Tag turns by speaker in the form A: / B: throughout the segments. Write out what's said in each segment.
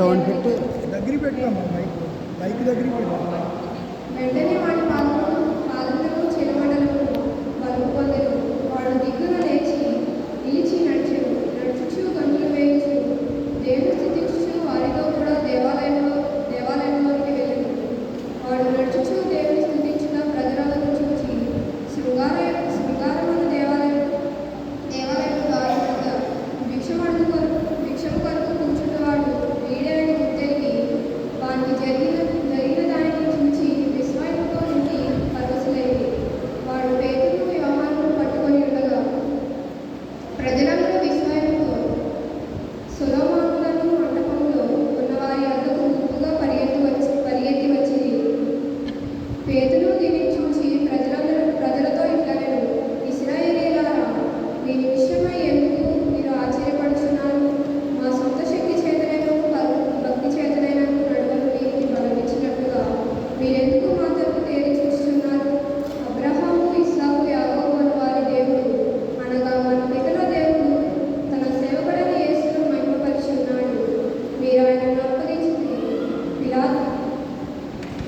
A: seven fifty
B: దగ్గరికి పెట్టాము bike bike దగ్గరికి పెట్టాము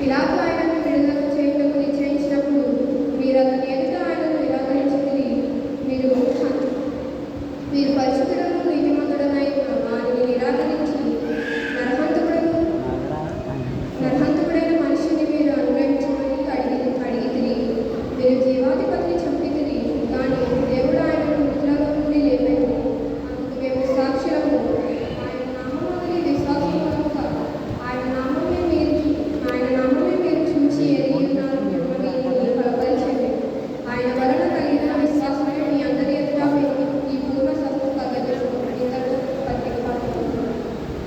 A: పిలాతు ఆయనను విడుదల చేయటకు నిశ్చయించినప్పుడు మీరు అతని ఎదుట ఆయనను నిరాకరించింది మీరు మీరు పరిశుద్ధులను నీతిమంతుడనై ఉన్న వారిని నిరాకరించి నరహంతకుడను నరహంతకుడైన మనిషిని మీరు అనుగ్రహించమని అడిగి అడిగి మీరు జీవాధిపతిని చంపి కానీ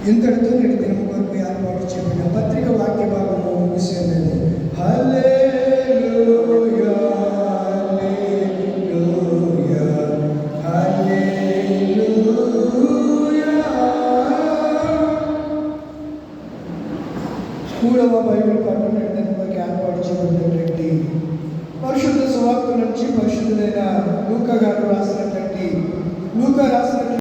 B: ఇంతటితో నేటి దినం కొరకు ఏర్పాటు చేయబడిన పత్రిక వాక్య భాగము ముగిసేది హల్లెలూయా మూడవ బైబిల్ పాఠం నేటి దినముకి ఏర్పాటు చేయబడినటువంటి పరిశుద్ధ సువార్త నుంచి పరిశుద్ధులైన లూక గారు రాసినటువంటి లూక రాసినటువంటి